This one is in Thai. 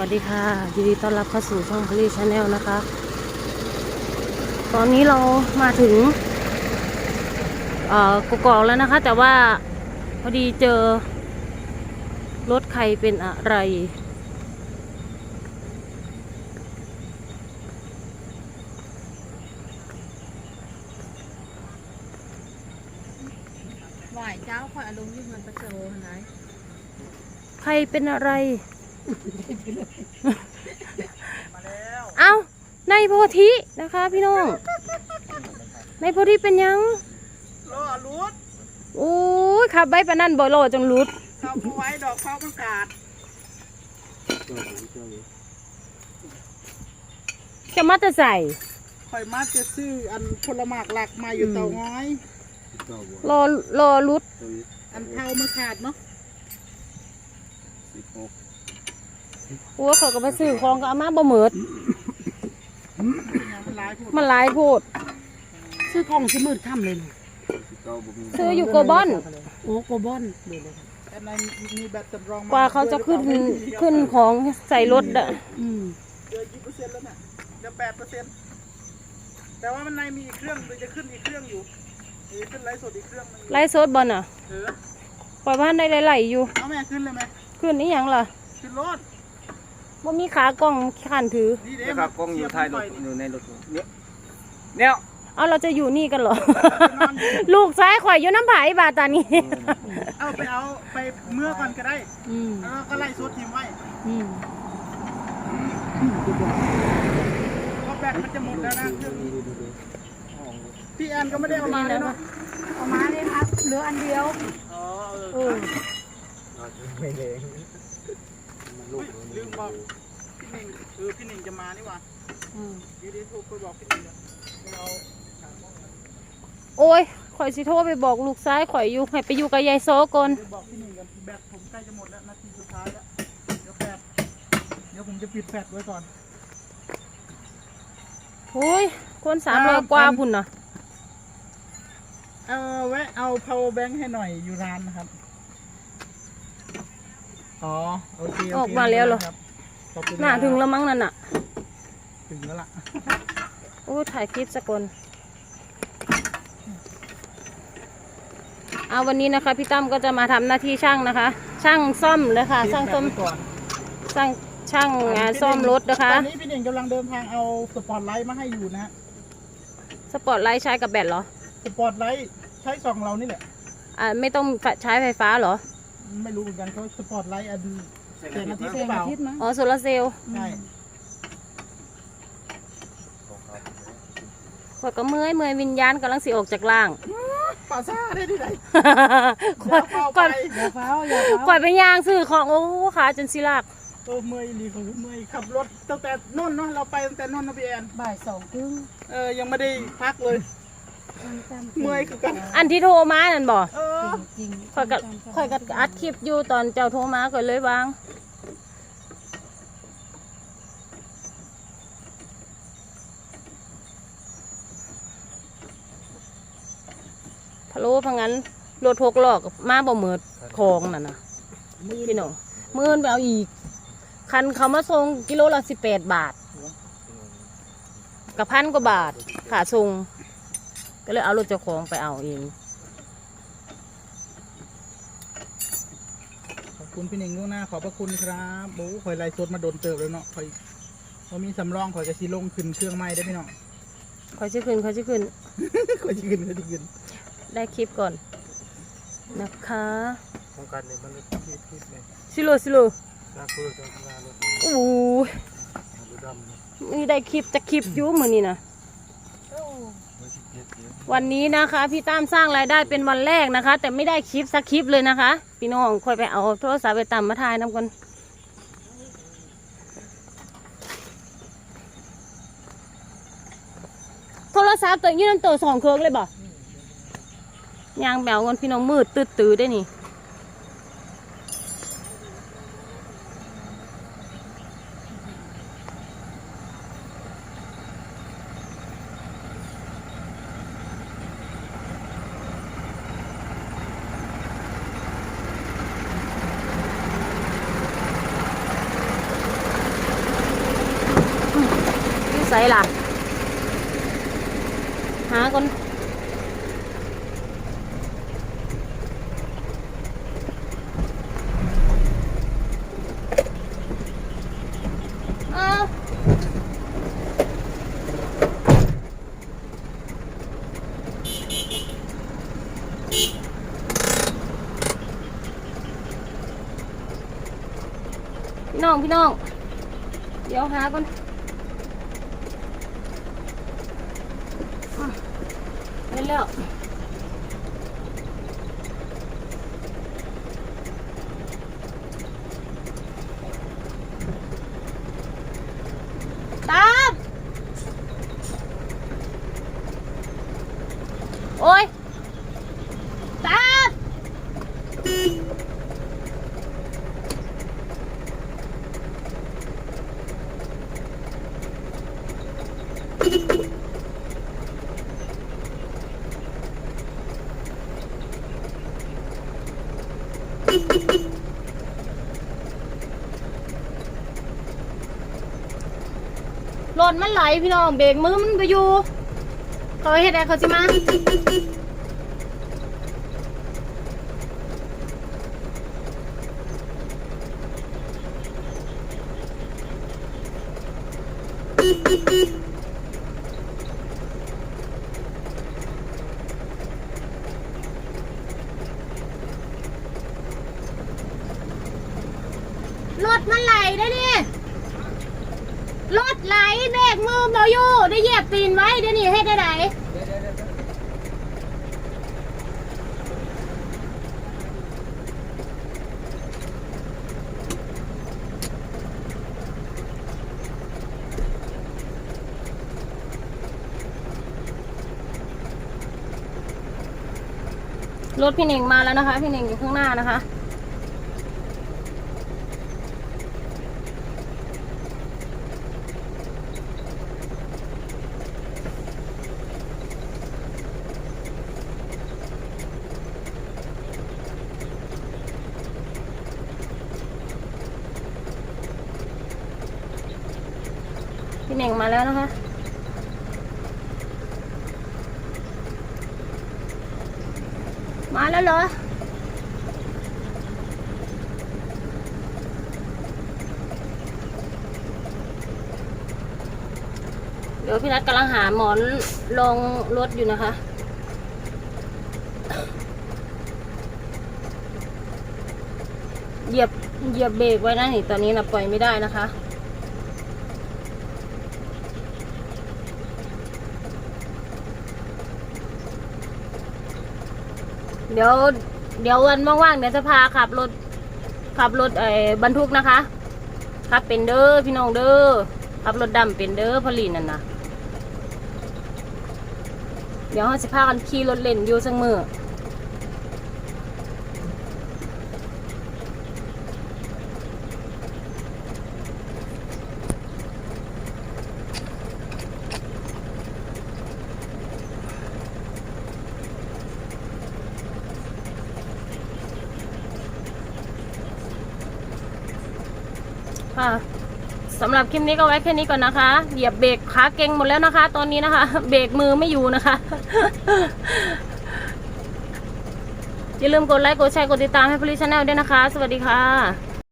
วัสดีค่ะยินดีต้อนรับเข้าสู่ช่องพลีชาแนลนะคะ ตอนนี้เรามาถึงเอ่อกกอกแล้วนะคะ แต่ว่าพอดีเจอ รถใครเป็นอะไร ไหวเจ้าคอยอารมณ์ที่มันประเสริฐไหนใครเป็นอะไร เอาในโพธินะคะ พี่น้อง ในโพธิเป็นยังรอรูดโอ้ยขับใบปานนั่นบ่โลจังรุดเขาเอาไว้ดอกเขามันกาดจะมาแต่ใส่คอยมาจะซื้ออันผลหมากหลักมาอยู่เตาง้อยรอรอรุด อันเทามันขาดเนาะโอ้ยเขาก็มาซื้อของก็เอามาบ่เหมิดมันหลายพูดมันหลายโพด ซื้อของซื้อมืดค่ำเลยนะซื้ออยู่โกบอน โอ้โกบอนเลยเลยแต่ในมีแบตสำรองมกว่าเขาจะขึ้นขึ้นของใส่รถอะอืมเดือนกี่เปอร์เซ็นต์แล้วเนี่ยเดือนแปดเปอร์เซ็นต์แต่ว่ามันในมีอีกเครื่องเดี๋ยวจะขึ้นอีกเครื่องอยู่เดี๋ยวจะขึ้นไลฟ์สดอีกเครื่องหนึงอยู่ไล่สดบอลอะเออปล่อยบ้านได้ไหลๆอยู่ เอาแม่ขึ้นเลยไหมขึ้นนี่ยังล่ะ ขึ้นรถ ว่ามีขากล้องขันถือนี่เด้นะครับกล้องอยู่ท้ายรถอยู่ในรถเนี่ยเนี่ยเอาเราจะอยู่นี่กันเหรอ ลูกซ้ายข่อยอยู่น้ำผายบาตานี้เอาไปเอาไปเมื่อก่อนก็ได้ อืมแล้วก็ไล่สดทิ้งไว้อืมเพราะแบตมันจะหมดแล้วนะเครื่องนี้พี่แอนก็ไม่ได้เอามาเลยเนาะเอามาเลยครับเหลืออันเดียว อ๋อเอเออ ออุ๊ยลืมบอกพี่หนิงเออพี่หนิงจะมานี่หว่าอืมเดี๋ยวเดี๋ยวโทรไปบอกพี่หนิงเดี๋ยวเราโอ้ยข่อยสิโทรไปบอกลูกซ้ายข่อยอยู่ให้ไปอยู่กับยายโซก่อน เดี๋ยวบอกพี่หนิงกันแบตผมใกล้จะหมดแล้วนาทีสุดท้ายแล้วเดี๋ยวแฟดเดี๋ยวผมจะปิดแฟดไว้ก่อน โอ้ย คนสามร้อยกว่าพุ่นน่ะ เอาแวะเอา power bank ให้หน่อยอยู่ร้านนะครับ อ๋อโอเคโเคออกมาแล้วเหรอครับขอบคุณน่าครับถึงแล้วมั้งนั่นน่ะ ถึงแล้วล่ะโอ้ยถ่ายคลิปสกลเอาวันนี้นะคะ พี่ตั้มก็จะมาทำหน้าที่ช่างนะคะ ช่างซ่อมเลยค่ะ ช่างซ่อมปิดแฟลชไว้ก่อนช่างช่างงานซ่อมรถนะคะ ตอนนี้พี่หนิงกำลังเดินทางเอาสปอตไลท์มาให้อยู่นะฮะสปอตไลท์ใช้กับแบตเหรอ สปอตไลท์ใช้สองเรานี่แหละ อ่าไม่ต้องใช้ไฟฟ้าเหรอ ไม่รู้เหมือนกันเขาสปอตไลท์อันแสงอาทิตย์หเสีรืยองเปล่าอาทิตย์มั้งอ๋อโซลาร์เซลล์ใช่ข่อยก็เมื่อยเมื่อยวิญญาณกำลังสิออกจากล่าง ป่าซ่าได้ที่ไหนข่อยเข้าไปข่อยอย่าเฝ้าอย่าเฝ้าข่อยไปย่างซื้อของโอ้ขาจนสิลากโอ้เมื่อยดีของเมื่อยขับรถตั้งแต่นนท์เนาะเราไปตั้งแต่นนท์นะพี่แอนบ่ายสองครึ่งเออยังไม่ได้พักเลย เมื่อยคือกันอันที่โทรมานั่นบ่เออจริงข่อยก็ข่อยก็อัดคลิปอยู่ตอนเจ้าโทรมาข่อยเลยวางพะโล้พังงั้นรถหกล้อกับมาบ่เหมิดคลองนั่นน่ะพี่น้องมื่นไปเอาอีก คันเขามาส่งกิโลละสิบแปดบาทกับพันกว่าบาทขาส่ง ก็เลยเอารถเจ้าของไปเอาเอง ขอบคุณพี่หนิงล่วงหน้าขอบพระคุณครับโอ้คอยไล่สดมาโดนเติบแล้วเนาะคอยพอมีสำรองคอยจะซีลงขึ้นเครื่องไม้ได้พี่น้องคอยชื่อขึ้นคอยชื่อขึ้น คอยจะขึ้นคอยจะขึ้นได้คลิปก่อน นะคะโครงการเนี่ยมันคิดคิดเลยสิโลสิโลน่าเพื่อจะทำงานรถโอ้ยดูดำเนี่ยมีได้คลิปจะคลิปอยุ่มือนี่นะไม่คิดเยอะเยอะ วันนี้นะคะพี่ตั้มสร้างรายได้เป็นวันแรกนะคะ แต่ไม่ได้คลิปสักคลิปเลยนะคะ พี่น้องคอยไปเอาโทรศัพท์ไปตามมาถ่ายน้ำกันโทรศัพท์ตัวนี้นั่นตัวสองเครื่องเลยบ่ยางแบวกันพี่น้องมืดตืดตืดได้นี่ ส่ล่ะ หาก่อนเอาพี่น้อง พี่น้อง เดี๋ยวหาก่อนอะ เล่นแล้ว ตาม โอ้ย ตาม รถมันไหลพี่น้องเบรกมือมันไปอยู่เขาเฮ็ดอะไรเขาสิมาๆ รถมันไหลได้ดิรถไหลเบรกมือเบาอยู่ ได้เหยียบตีนไว้เดี๋ยวนี้ให้ได้ไหนรถพี่เน่งมาแล้วนะคะ พี่เน่งอยู่ข้างหน้านะคะ พี่เน่งมาแล้วนะคะ มาแล้วเหรอเดี๋ยวพี่นัทกำลังหาหมอนลงรถอยู่นะคะ เหยียบเหยียบเบรกไว้นะนี่ตอนนี้นะปล่อยไม่ได้นะคะ เดี๋ยว เดี๋ยววันว่างๆเดี๋ยวจะพาขับรถ ขับรถไอ้บรรทุกนะคะขับเป็นเด้อพี่น้องเด้อขับรถดำเป็นเด้อพลีนั่นนะเดี๋ยวเราจะพากันขี่รถเล่นอยู่สักมือ ค่ะสำหรับคลิปนี้ก็ไว้แค่นี้ก่อนนะคะ เหยียบเบรกขาเก่งหมดแล้วนะคะ ตอนนี้นะคะ เบรกมือไม่อยู่นะคะ อย่าลืมกดไลค์ กดแชร์ กดติดตามให้พลิชแนลด้วยนะคะ สวัสดีค่ะ